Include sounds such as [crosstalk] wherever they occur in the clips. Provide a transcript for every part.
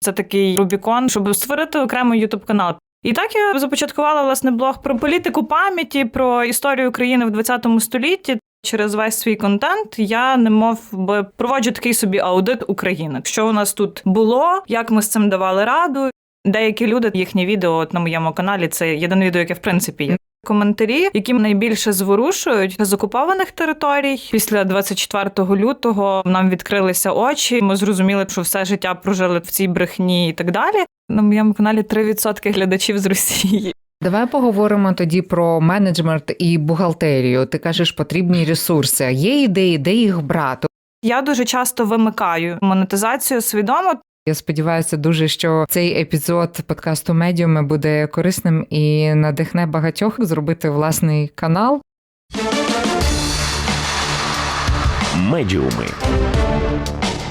Це такий Рубікон, щоб створити окремий ютуб канал. І так я започаткувала власне блог про політику пам'яті, про історію України в 20 столітті. Через весь свій контент я немов би проводжу такий собі аудит України. Що у нас тут було, як ми з цим давали раду. Деякі люди, їхні відео от на моєму каналі, це єдине відео, яке в принципі є. Коментарі, які найбільше зворушують з окупованих територій після 24 лютого нам відкрилися очі. Ми зрозуміли, що все життя прожили в цій брехні і так далі. На моєму каналі 3% глядачів з Росії. Давай поговоримо тоді про менеджмент і бухгалтерію. Ти кажеш, потрібні ресурси. Є ідеї, де їх брати? Я дуже часто вимикаю монетизацію свідомо. Я сподіваюся дуже, що цей епізод подкасту Медіуми буде корисним і надихне багатьох зробити власний канал. Медіуми.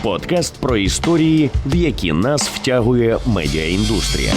Подкаст про історії, в які нас втягує медіаіндустрія.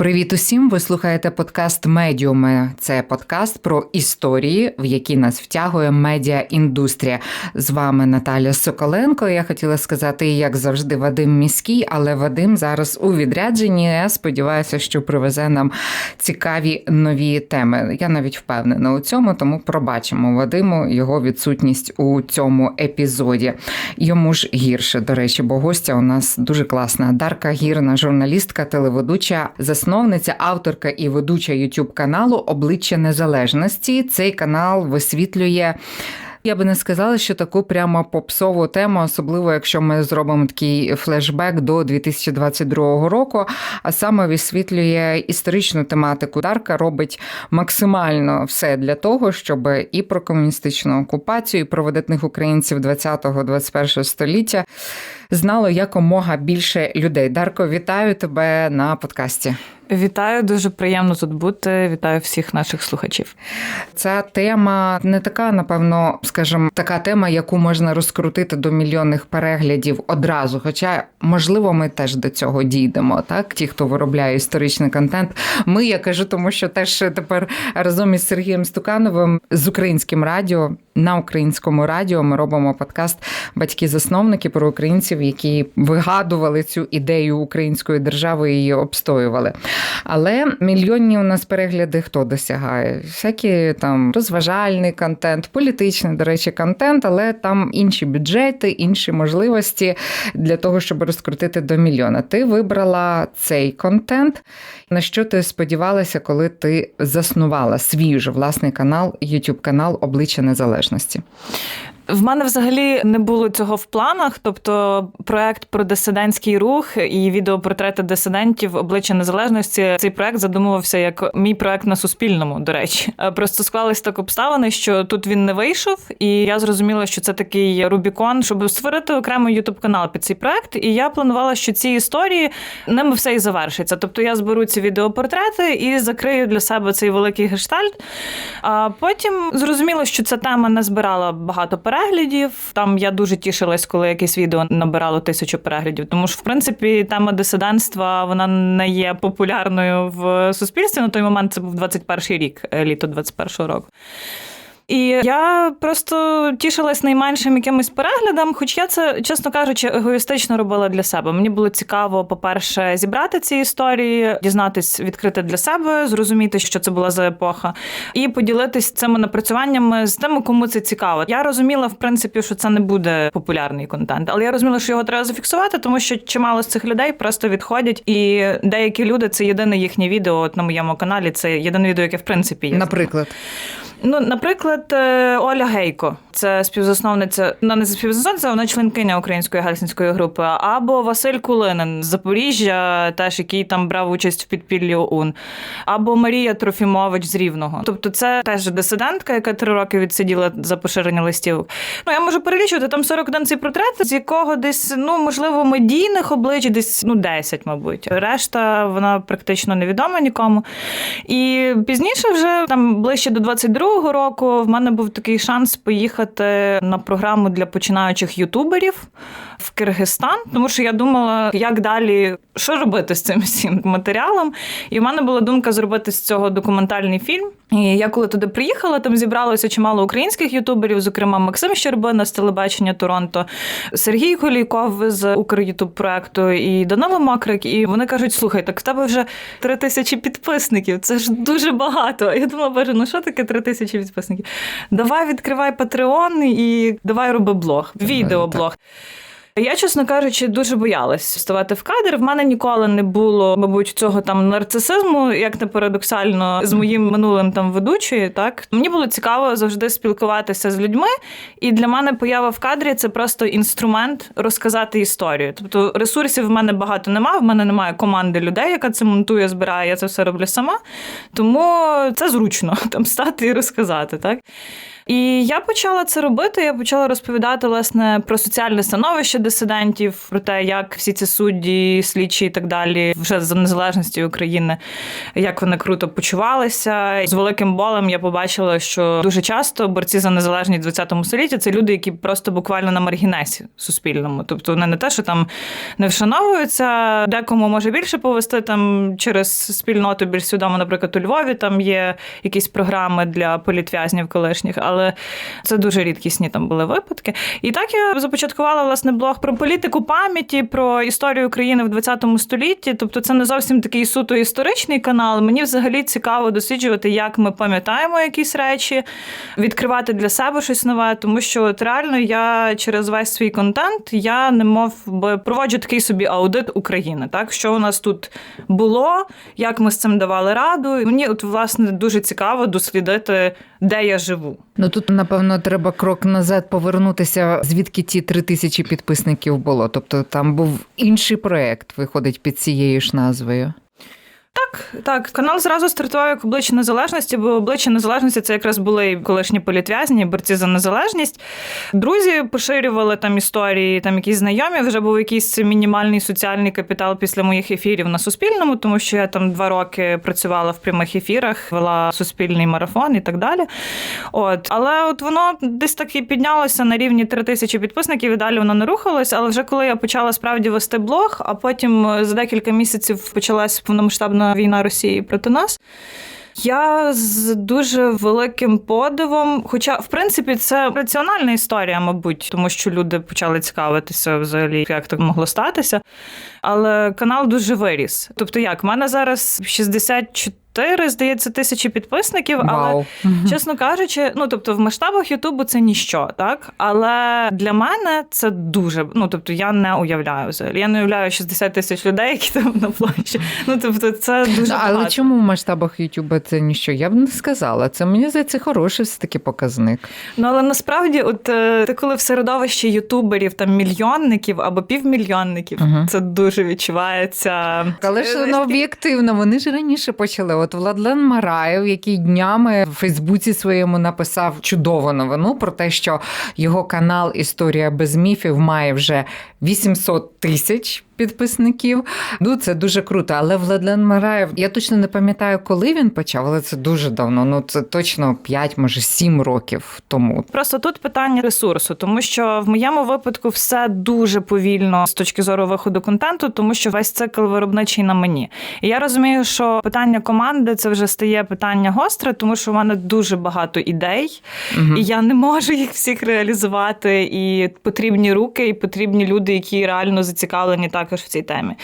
Привіт усім! Ви слухаєте подкаст Медіуми. Це подкаст про історії, в які нас втягує медіаіндустрія. З вами Наталя Соколенко. Я хотіла сказати, як завжди, Вадим міський, але Вадим зараз у відрядженні. Я сподіваюся, що привезе нам цікаві нові теми. Я навіть впевнена у цьому, тому пробачимо Вадиму його відсутність у цьому епізоді. Йому ж гірше, до речі, бо гостя у нас дуже класна. Дарка Гірна, журналістка, телеведуча, засновниця, авторка і ведуча YouTube каналу Обличчя Незалежності. Цей канал висвітлює. Я би не сказала, що таку прямо попсову тему, особливо якщо ми зробимо такий флешбек до 2022 року, а саме висвітлює історичну тематику. Дарка робить максимально все для того, щоб і про комуністичну окупацію, і про видатних українців 20-21 століття знало якомога більше людей. Дарко, вітаю тебе на подкасті. Вітаю, дуже приємно тут бути. Вітаю всіх наших слухачів. Ця тема не така, напевно, скажімо, така тема, яку можна розкрутити до мільйонних переглядів одразу. Хоча, можливо, ми теж до цього дійдемо. Так, ті, хто виробляє історичний контент. Ми, я кажу, тому що теж тепер разом із Сергієм Стукановим з українським радіо на українському радіо ми робимо подкаст Батьки-засновники про українців, які вигадували цю ідею української держави і її обстоювали. Але мільйонні у нас перегляди хто досягає? Всякі там розважальний контент, політичний, до речі, контент, але там інші бюджети, інші можливості для того, щоб розкрутити до мільйона. Ти вибрала цей контент. На що ти сподівалася, коли ти заснувала свій же власний канал, YouTube канал Обличчя Незалежності? незалежності. В мене взагалі не було цього в планах. Тобто, проект про дисидентський рух і відеопортрети дисидентів обличчя незалежності. Цей проект задумувався як мій проект на суспільному. До речі, просто склались так обставини, що тут він не вийшов, і я зрозуміла, що це такий Рубікон, щоб створити окремий ютуб канал під цей проект. І я планувала, що ці історії ними все і завершиться. Тобто я зберу ці відеопортрети і закрию для себе цей великий гештальт. А потім зрозуміло, що ця тема не збирала багато переглядів. Там я дуже тішилась, коли якесь відео набирало тисячу переглядів. Тому що, в принципі, тема дисидентства вона не є популярною в суспільстві. На той момент це був 21 рік, е, літо 21 року. І я просто тішилась найменшим якимось переглядам, хоч я це, чесно кажучи, егоїстично робила для себе. Мені було цікаво, по-перше, зібрати ці історії, дізнатись, відкрити для себе, зрозуміти, що це була за епоха, і поділитись цими напрацюваннями з тими, кому це цікаво. Я розуміла, в принципі, що це не буде популярний контент, але я розуміла, що його треба зафіксувати, тому що чимало з цих людей просто відходять, і деякі люди це єдине їхнє відео от на моєму каналі. Це єдине відео, яке в принципі є. Наприклад. Ну, наприклад, е, Оля Гейко, це співзасновниця, вона не співзасновниця, вона членкиня української гельсінської групи, або Василь Кулинин з Запоріжжя, теж який там брав участь в підпіллі ОУН, або Марія Трофімович з Рівного. Тобто, це теж дисидентка, яка три роки відсиділа за поширення листів. Ну я можу перелічувати там 41 цей портрет, з якого десь ну можливо медійних облич, десь ну 10, мабуть. Решта вона практично невідома нікому. І пізніше, вже там ближче до 22 22-го року в мене був такий шанс поїхати на програму для починаючих ютуберів в Киргизстан, тому що я думала, як далі, що робити з цим всім матеріалом. І в мене була думка зробити з цього документальний фільм. І я коли туди приїхала, там зібралося чимало українських ютуберів, зокрема Максим Щербина з телебачення Торонто, Сергій Голійков з Укрютуб проекту і Данило Макрик. І вони кажуть: слухай, так в тебе вже три тисячі підписників. Це ж дуже багато. Я думала, боже, ну що таке три тисячі підписників? Давай відкривай Patreon і давай роби блог, відеоблог. Я, чесно кажучи, дуже боялась вставати в кадр. В мене ніколи не було, мабуть, цього там нарцисизму, як не парадоксально, з моїм минулим там ведучою. Так мені було цікаво завжди спілкуватися з людьми, і для мене поява в кадрі це просто інструмент розказати історію. Тобто ресурсів в мене багато немає. В мене немає команди людей, яка це монтує, збирає. Я це все роблю сама. Тому це зручно [laughs] там стати і розказати. Так. І я почала це робити. Я почала розповідати власне про соціальне становище дисидентів, про те, як всі ці судді, слідчі і так далі, вже за незалежності України, як вони круто почувалися. З великим болем я побачила, що дуже часто борці за незалежність в 20 столітті це люди, які просто буквально на маргінесі суспільному. Тобто вони не те, що там не вшановуються, декому може більше повести там через спільноту більш свідомо, наприклад, у Львові там є якісь програми для політв'язнів колишніх, але це дуже рідкісні там були випадки. І так я започаткувала власне блог про політику пам'яті, про історію України в 20 столітті. Тобто, це не зовсім такий суто історичний канал. Мені взагалі цікаво досліджувати, як ми пам'ятаємо якісь речі, відкривати для себе щось нове, тому що от реально я через весь свій контент я немов би проводжу такий собі аудит України. Так, що у нас тут було, як ми з цим давали раду. І мені, от власне, дуже цікаво дослідити, де я живу. Ну тут напевно треба крок назад повернутися, звідки ті три тисячі підписників було. Тобто там був інший проект, виходить під цією ж назвою. Так, так, канал зразу стартував як обличчя незалежності, бо обличчя незалежності це якраз були і колишні політв'язні, борці за незалежність. Друзі поширювали там історії, там якісь знайомі. Вже був якийсь мінімальний соціальний капітал після моїх ефірів на Суспільному, тому що я там два роки працювала в прямих ефірах, вела суспільний марафон і так далі. От, але от воно десь так і піднялося на рівні три тисячі підписників, і далі воно не рухалось. Але вже коли я почала справді вести блог, а потім е, за декілька місяців почалась повномасштабна війна Росії проти нас. Я з дуже великим подивом, хоча, в принципі, це раціональна історія, мабуть, тому що люди почали цікавитися взагалі, як так могло статися. Але канал дуже виріс. Тобто, як в мене зараз 64, здається, тисячі підписників, але чесно кажучи, ну тобто в масштабах Ютубу це ніщо, так? Але для мене це дуже. Ну тобто, я не уявляю взагалі. Я не уявляю 60 тисяч людей, які там на площі. Ну тобто, це дуже Але багато. чому в масштабах Ютуба це ніщо? Я б не сказала. Це мені здається хороший все таки показник. Ну але насправді, от е, ти коли в середовищі ютуберів там мільйонників або півмільйонників, Мгм. це дуже відчувається. Але ж ну, об'єктивно, вони ж раніше почали. От Владлен Мараєв, який днями в Фейсбуці своєму написав чудову новину про те, що його канал Історія без міфів має вже 800 тисяч. Підписників, ну це дуже круто. Але Владлен Мараєв, я точно не пам'ятаю, коли він почав, але це дуже давно. Ну це точно 5, може 7 років тому. Просто тут питання ресурсу, тому що в моєму випадку все дуже повільно з точки зору виходу контенту, тому що весь цикл виробничий на мені. І я розумію, що питання команди це вже стає питання гостре, тому що в мене дуже багато ідей, Мгм. і я не можу їх всіх реалізувати. І потрібні руки, і потрібні люди, які реально зацікавлені також в цій темі.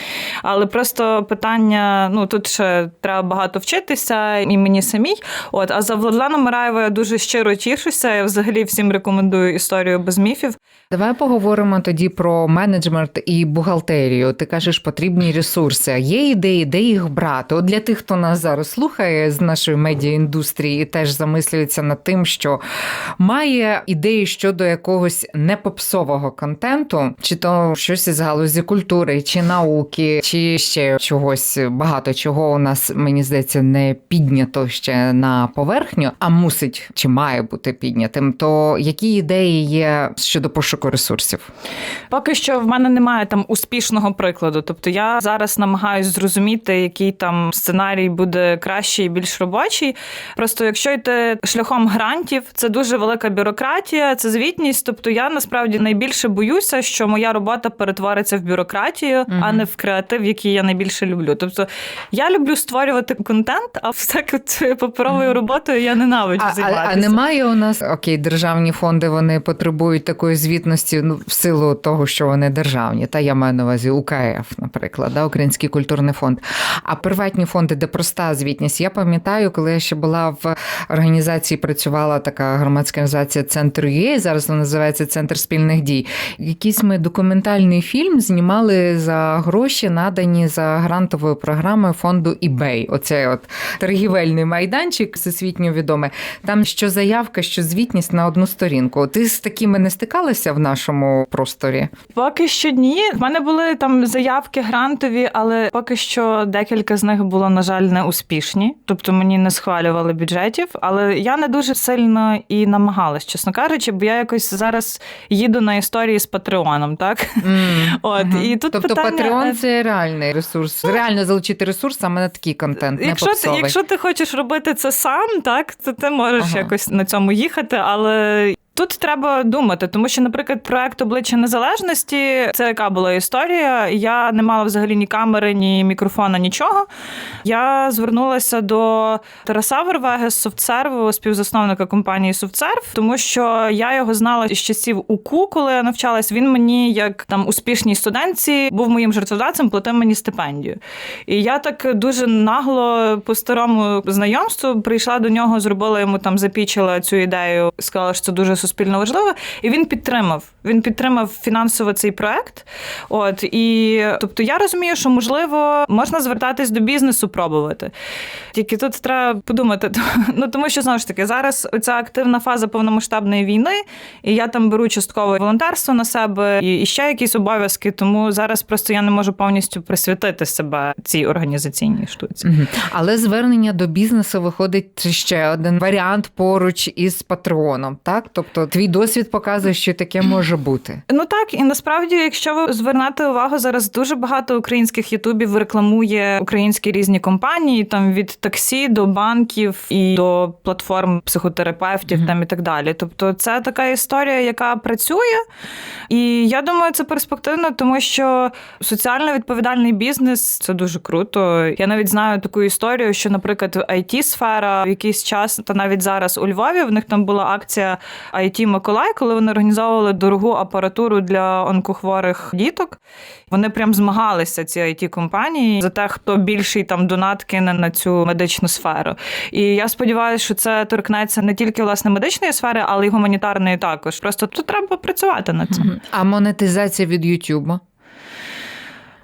Але просто питання: ну тут ще треба багато вчитися, і мені самій. От, а за Владленом Мараєвою я дуже щиро тішуся. Я взагалі всім рекомендую історію без міфів. Давай поговоримо тоді про менеджмент і бухгалтерію. Ти кажеш, потрібні ресурси. Є ідеї, де їх брати? От для тих, хто нас зараз слухає з нашої медіаіндустрії і теж замислюється над тим, що має ідеї щодо якогось непопсового контенту, чи то щось із галузі культури, чи науки, чи ще чогось багато чого у нас мені здається не піднято ще на поверхню, а мусить чи має бути піднятим. То які ідеї є щодо пошуку ресурсів? Поки що в мене немає там успішного прикладу. Тобто я зараз намагаюся зрозуміти, який там сценарій буде кращий і більш робочий. Просто якщо йти шляхом грантів, це дуже велика бюрократія, це звітність. Тобто я насправді найбільше боюся, що моя робота перетвориться в бюрократію. Професію, а не в креатив, який я найбільше люблю. Тобто я люблю створювати контент, а всяке цією паперовою роботою я ненавиджу А, а, а немає у нас окей, державні фонди вони потребують такої звітності ну, в силу того, що вони державні. Та я маю на увазі УКФ, наприклад, да, Український культурний фонд. А приватні фонди, де проста звітність. Я пам'ятаю, коли я ще була в організації, працювала така громадська організація Центр ЮЄ, зараз вона називається Центр спільних дій. Якийсь ми документальний фільм знімали за гроші, надані за грантовою програмою фонду eBay. Оцей от торгівельний майданчик, всесвітньо відомий. Там що заявка, що звітність на одну сторінку. Ти з такими не стикалася в нашому просторі? Поки що ні. В мене були там заявки грантові, але поки що декілька з них було, на жаль, не успішні. Тобто мені не схвалювали бюджетів. Але я не дуже сильно і намагалась, чесно кажучи, бо я якось зараз їду на історії з Патреоном, так? От Мгм. і тут тобто питання, Patreon е, це реальний ресурс. Реально залучити ресурс саме на такий контент. не Якщо ти, якщо ти хочеш робити це сам, так то ти можеш Ага. якось на цьому їхати, але. Тут треба думати, тому що, наприклад, проект обличчя незалежності це яка була історія. Я не мала взагалі ні камери, ні мікрофона, нічого. Я звернулася до Тараса Вервеги з SoftServe, співзасновника компанії SoftServe, тому що я його знала з часів УКУ, коли я навчалась. Він мені, як там успішній студентці, був моїм жертводавцем, платив мені стипендію. І я так дуже нагло по старому знайомству прийшла до нього, зробила йому там, запічила цю ідею, сказала, що це дуже суспільно важливо. І він підтримав. Він підтримав фінансово цей проект. От і тобто я розумію, що можливо можна звертатись до бізнесу, пробувати. Тільки тут треба подумати. [laughs] Ну тому що знову ж таки зараз оця активна фаза повномасштабної війни, і я там беру частково волонтерство на себе і, ще якісь обов'язки. Тому зараз просто я не можу повністю присвятити себе цій організаційній штуці. Але звернення до бізнесу виходить ще один варіант поруч із патреоном. Так, тобто твій досвід показує, що таке може бути. Ну так, і насправді, якщо ви звернете увагу, зараз дуже багато українських ютубів рекламує українські різні компанії, там від таксі до банків і до платформ психотерапевтів, Мгм. там і так далі. Тобто, це така історія, яка працює. І я думаю, це перспективно, тому що соціально відповідальний бізнес це дуже круто. Я навіть знаю таку історію, що, наприклад, it сфера в якийсь час, та навіть зараз у Львові, в них там була акція IT Миколай, коли вони організовували дорогу апаратуру для онкохворих діток. Вони прям змагалися ці it компанії за те, хто більший там донат кине на цю медичну сферу. І я сподіваюся, що це торкнеться не тільки власне медичної сфери, але й гуманітарної також. Просто тут треба працювати над цим. А монетизація від Ютуба?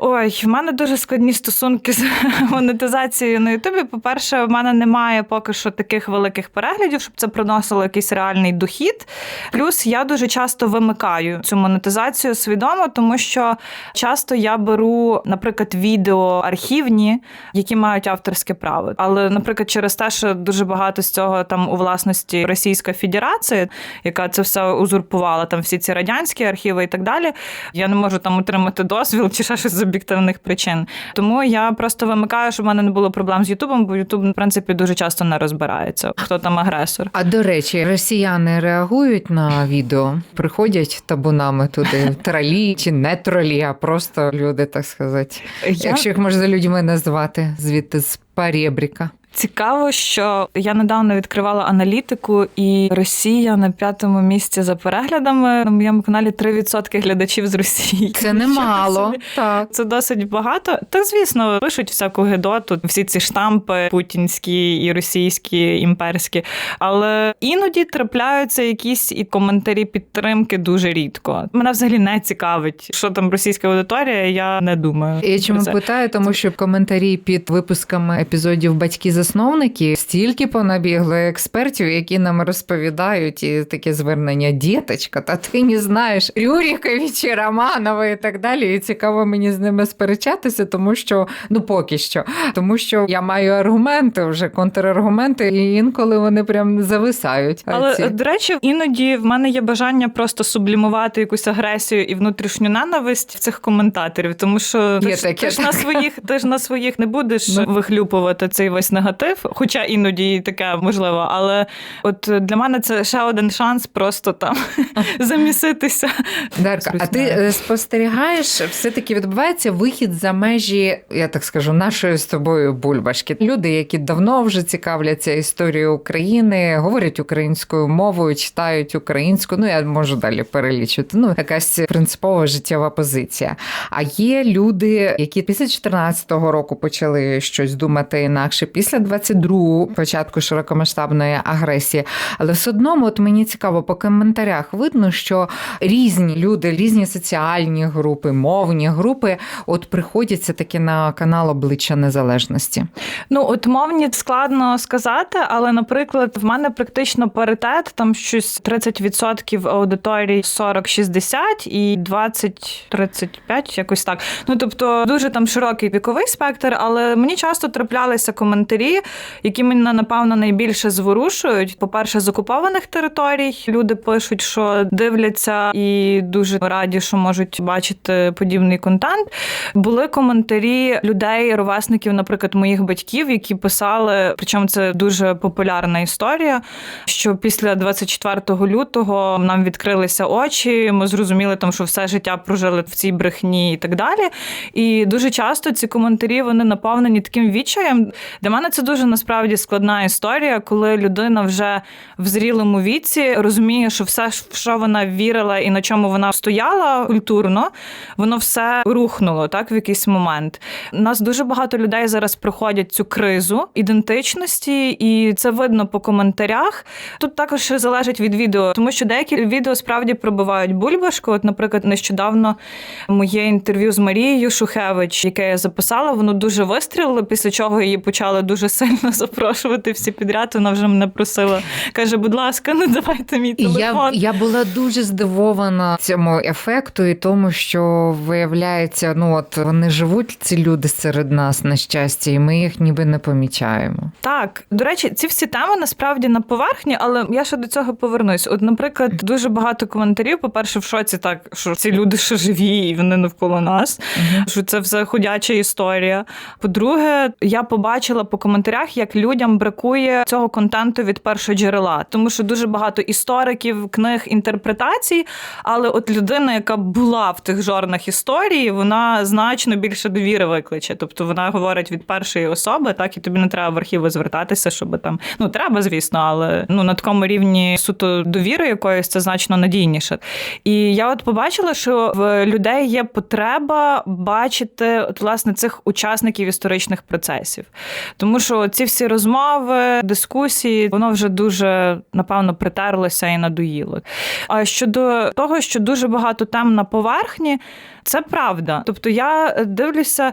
Ой, в мене дуже складні стосунки з [laughs] монетизацією на Ютубі. По-перше, в мене немає поки що таких великих переглядів, щоб це приносило якийсь реальний дохід. Плюс я дуже часто вимикаю цю монетизацію свідомо, тому що часто я беру, наприклад, відео архівні, які мають авторське право. Але, наприклад, через те, що дуже багато з цього там у власності Російська Федерація, яка це все узурпувала, там всі ці радянські архіви і так далі. Я не можу там отримати дозвіл чи ще щось об'єктивних причин. Тому я просто вимикаю, щоб в мене не було проблем з Ютубом, бо Ютуб, в принципі, дуже часто не розбирається, хто там агресор. А до речі, росіяни реагують на відео, приходять табунами туди, тролі чи не тролі, а просто люди, так сказати, Я... якщо їх можна людьми назвати, звідти з парєбріка. Цікаво, що я недавно відкривала аналітику, і Росія на п'ятому місці за переглядами на моєму каналі 3% глядачів з Росії. Це немало. Так. Це досить багато. Та звісно, пишуть всяку гидоту, всі ці штампи путінські і російські, імперські. Але іноді трапляються якісь і коментарі підтримки дуже рідко. Мене взагалі не цікавить, що там російська аудиторія. Я не думаю. Я чому питаю, тому що коментарі під випусками епізодів батьки-засновники стільки понабігли експертів, які нам розповідають і таке звернення діточка, та ти не знаєш Рюріковичі, Романова і так далі. І цікаво мені з ними сперечатися, тому що ну поки що, тому що я маю аргументи вже контраргументи, і інколи вони прям зависають. Але Ці- до речі, іноді в мене є бажання просто сублімувати якусь агресію і внутрішню ненависть в цих коментаторів, тому що Є ти, таке, ти ж на своїх, ти ж на своїх не будеш Ну. вихлюпувати цей весь негатив. Негатив, хоча іноді таке можливо. Але от для мене це ще один шанс просто там [laughs] заміситися. Дарка, а ти е, спостерігаєш, все-таки відбувається вихід за межі, я так скажу, нашої з тобою бульбашки. Люди, які давно вже цікавляться історією України, говорять українською мовою, читають українську. Ну я можу далі перелічити. Ну, якась принципова життєва позиція. А є люди, які після 14-го року почали щось думати інакше, після 22-го, початку широкомасштабної агресії. Але все одно, от мені цікаво, по коментарях видно, що різні люди, різні соціальні групи, мовні групи, от приходяться таки на канал обличчя незалежності. Ну, от мовні складно сказати, але, наприклад, в мене практично паритет, там щось 30% аудиторії 40-60 і 20-35, якось так. Ну тобто дуже там широкий віковий спектр, але мені часто траплялися коментарі, які мене напевно найбільше зворушують. По-перше, з окупованих територій люди пишуть, що дивляться і дуже раді, що можуть бачити подібний контент. Були коментарі людей, ровесників, наприклад, моїх батьків, які писали, причому це дуже популярна історія. Що після 24 лютого нам відкрилися очі, ми зрозуміли, там, що все життя прожили в цій брехні і так далі. І дуже часто ці коментарі вони наповнені таким відчаєм. Для мене це дуже насправді складна історія, коли людина вже в зрілому віці розуміє, що все, в що вона вірила і на чому вона стояла культурно, воно все рухнуло так в якийсь момент. У нас дуже багато людей зараз проходять цю кризу ідентичності, і це видно по коментарях. Тут також залежить від відео, тому що деякі відео справді пробивають бульбашку. От, наприклад, нещодавно моє інтерв'ю з Марією Шухевич, яке я записала, воно дуже вистрілило, після чого її почали дуже сильно запрошувати всі підряд. Вона вже мене просила, каже, будь ласка, не давайте мій телефон. Я, я була дуже здивована цьому ефекту і тому, що виявляється, ну от вони живуть, ці люди серед нас на щастя, і ми їх ніби не помічаємо. Так, до речі, ці всі теми насправді на поверхні, але я ще до цього повернусь. От, наприклад, дуже багато коментарів. По-перше, в шоці так, що ці люди ще живі, і вони навколо нас, Угу. що це все ходяча історія. По-друге, я побачила по коментарях, як людям бракує цього контенту від першого джерела, тому що дуже багато істориків, книг, інтерпретацій. Але от людина, яка була в тих жорнах історії, вона значно більше довіри викличе. Тобто вона говорить від першої особи, так і тобі не треба в архіви звертатися, щоб там ну треба, звісно, але ну на такому рівні суто довіри якоїсь це значно надійніше. І я от побачила, що в людей є потреба бачити от власне цих учасників історичних процесів, тому що ці всі розмови, дискусії, воно вже дуже напевно притерлося і надоїло. А щодо того, що дуже багато тем на поверхні, це правда. Тобто я дивлюся.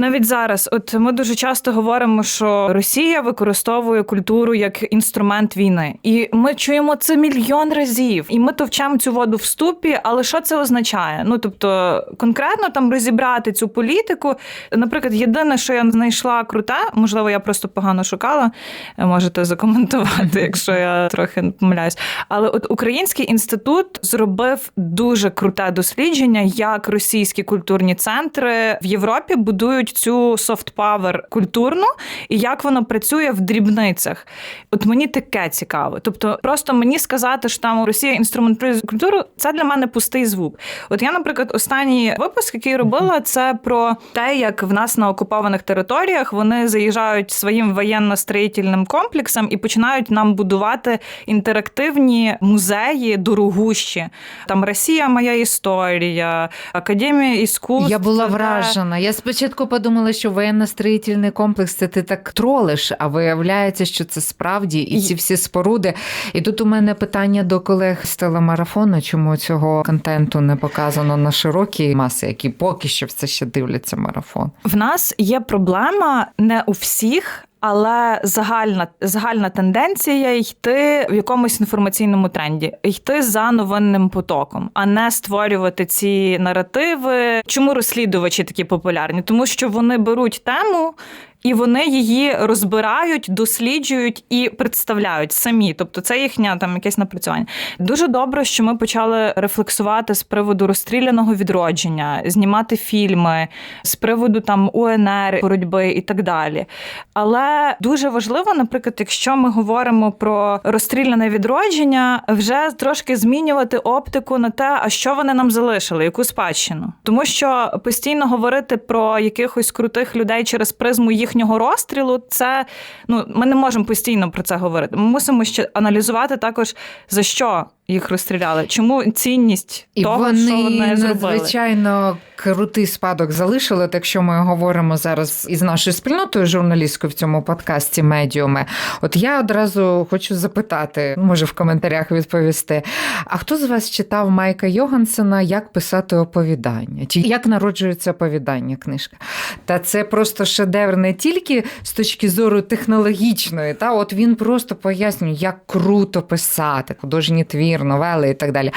Навіть зараз, от ми дуже часто говоримо, що Росія використовує культуру як інструмент війни, і ми чуємо це мільйон разів, і ми товчемо цю воду в ступі. Але що це означає? Ну тобто, конкретно там розібрати цю політику. Наприклад, єдине, що я знайшла круте, можливо, я просто погано шукала. Можете закоментувати, якщо я трохи помиляюсь. Але от Український інститут зробив дуже круте дослідження, як російські культурні центри в Європі будують цю софт-павер культурну і як воно працює в дрібницях. От мені таке цікаво. Тобто, просто мені сказати, що там Росія інструменталізує культуру, це для мене пустий звук. От я, наприклад, останній випуск, який робила, це про те, як в нас на окупованих територіях вони заїжджають своїм воєнно-строїтельним комплексом і починають нам будувати інтерактивні музеї дорогущі. Там Росія, моя історія, Академія іскусств. Я була вражена. Я спочатку подумала, що воєнно-строїтельний комплекс це ти так тролиш, а виявляється, що це справді і ці всі споруди. І тут у мене питання до колег з телемарафону, чому цього контенту не показано на широкі маси, які поки що все ще дивляться марафон. В нас є проблема не у всіх. Але загальна загальна тенденція йти в якомусь інформаційному тренді, йти за новинним потоком, а не створювати ці наративи. Чому розслідувачі такі популярні? Тому що вони беруть тему і вони її розбирають, досліджують і представляють самі. Тобто, це їхня там якесь напрацювання. Дуже добре, що ми почали рефлексувати з приводу розстріляного відродження, знімати фільми з приводу там УНР, боротьби і так далі. Але дуже важливо, наприклад, якщо ми говоримо про розстріляне відродження, вже трошки змінювати оптику на те, а що вони нам залишили, яку спадщину. Тому що постійно говорити про якихось крутих людей через призму їхнього розстрілу, це ну ми не можемо постійно про це говорити. Ми мусимо ще аналізувати також за що їх розстріляли, чому цінність І того, вони що вони зробили. надзвичайно крутий спадок залишили. Так що ми говоримо зараз із нашою спільнотою журналісткою в цьому подкасті медіуми. От я одразу хочу запитати, може в коментарях відповісти. А хто з вас читав Майка Йогансена Як писати оповідання? Чи як народжується оповідання? Книжка? Та це просто шедевр не тільки з точки зору технологічної, та от він просто пояснює, як круто писати, художній твір, новели і так далі.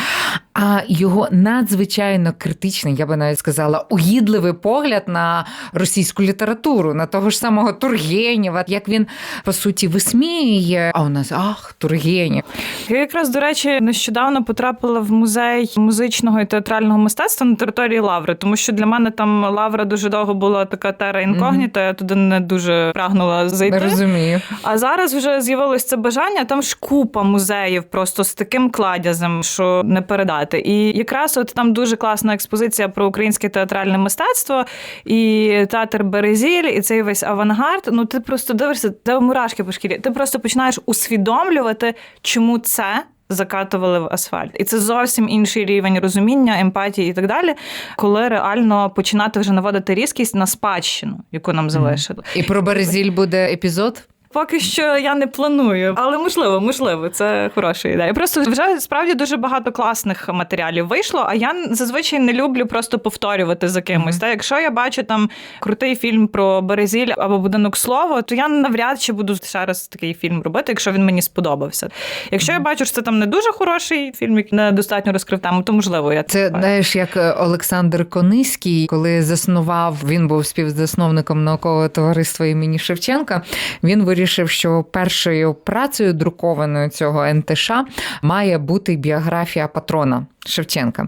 А його надзвичайно критичний, я би навіть сказала, угідливий погляд на російську літературу, на того ж самого Тургенєва, як він по суті висміює. А у нас ах, Тургенєв. Я якраз, до речі, нещодавно потрапила в музей музичного і театрального мистецтва на території Лаври, тому що для мене там Лавра дуже довго була така тера інкогніта, я туди не дуже прагнула Не зайти. розумію. А зараз вже з'явилось це бажання. Там ж купа музеїв просто з таким кладязем, що не передати. І якраз от там дуже класна експозиція про українське театральне мистецтво і театр Березіль, і цей весь авангард. Ну ти просто дивишся, тебе мурашки по шкірі. Ти просто починаєш усвідомлювати, чому це. Закатували в асфальт, і це зовсім інший рівень розуміння, емпатії і так далі, коли реально починати вже наводити різкість на спадщину, яку нам залишили. І про Березіль буде епізод. Поки що я не планую, але можливо, можливо, це хороша ідея. Просто вже справді дуже багато класних матеріалів вийшло. А я зазвичай не люблю просто повторювати за кимось. Та якщо я бачу там крутий фільм про Березіль або будинок слова, то я навряд чи буду ще раз такий фільм робити, якщо він мені сподобався. Якщо я бачу, що це там не дуже хороший фільм, який недостатньо розкрив тему, то можливо я Це знаєш, як е, Олександр Кониський, коли заснував, він був співзасновником наукового товариства імені Шевченка. Він вирішив, що першою працею друкованою цього НТШ має бути біографія патрона Шевченка.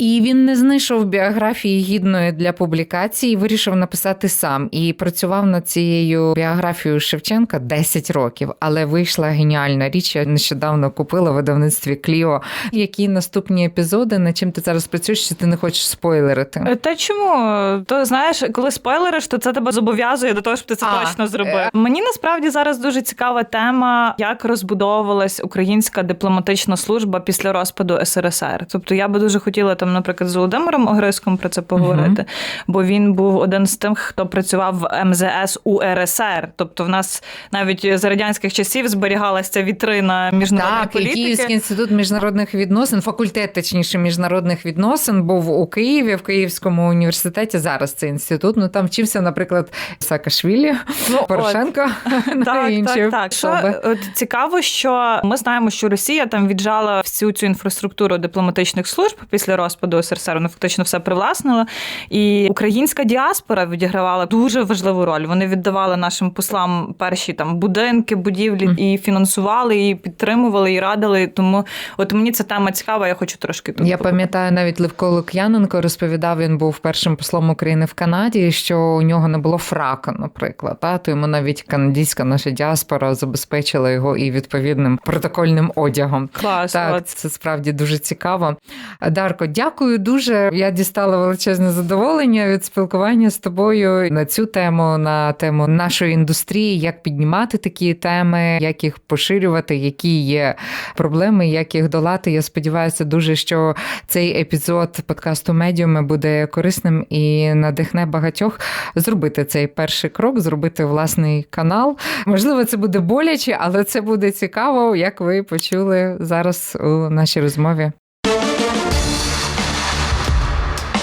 І він не знайшов біографії гідної для публікації, вирішив написати сам і працював над цією біографією Шевченка 10 років. Але вийшла геніальна річ. Я нещодавно купила в видавництві Кліо. Які наступні епізоди, над чим ти зараз працюєш, чи ти не хочеш спойлерити? Е, Та чому? То знаєш, коли спойлериш, то це тебе зобов'язує до того, щоб ти це А, точно зробив. е. Мені насправді зараз дуже цікава тема, як розбудовувалась українська дипломатична служба після розпаду СРСР. Тобто я би дуже хотіла там, наприклад, з Володимиром Огриском про це поговорити, бо він був один з тих, хто працював в МЗС УРСР. Тобто, в нас навіть за радянських часів зберігалася вітрина міжнародної Так, політики. Київський інститут міжнародних відносин, факультет, точніше, міжнародних відносин був у Києві, в Київському університеті. Зараз цей інститут. Ну там вчився, наприклад, Саакашвілі, Ну, от. Порошенко [laughs] та Так, інші так, так. Що, от, цікаво, що ми знаємо, що Росія там віджала всю цю інфраструктуру дипломатичних служб після розпаду СРСР. Вона фактично все привласнила. І українська діаспора відігравала дуже важливу роль. Вони віддавали нашим послам перші там будинки, будівлі і фінансували, і підтримували, і радили. Тому от мені ця тема цікава. Я хочу трошки тут. Я пам'ятаю, навіть Левко Лук'яненко розповідав, він був першим послом України в Канаді, що у нього не було фрака, наприклад. Та? То йому навіть канадська наша діаспора забезпечила його і відповідним протокольним одягом. Клас, Так, от. це справді дуже цікаво. Дарко, дякую дуже. Я дістала величезне задоволення від спілкування з тобою на цю тему, на тему нашої індустрії, як піднімати такі теми, як їх поширювати, які є проблеми, як їх долати. Я сподіваюся дуже, що цей епізод подкасту медіуми буде корисним і надихне багатьох зробити цей перший крок, зробити власний канал. Можливо, це буде боляче, але це буде цікаво, як ви почули зараз у нашій розмові.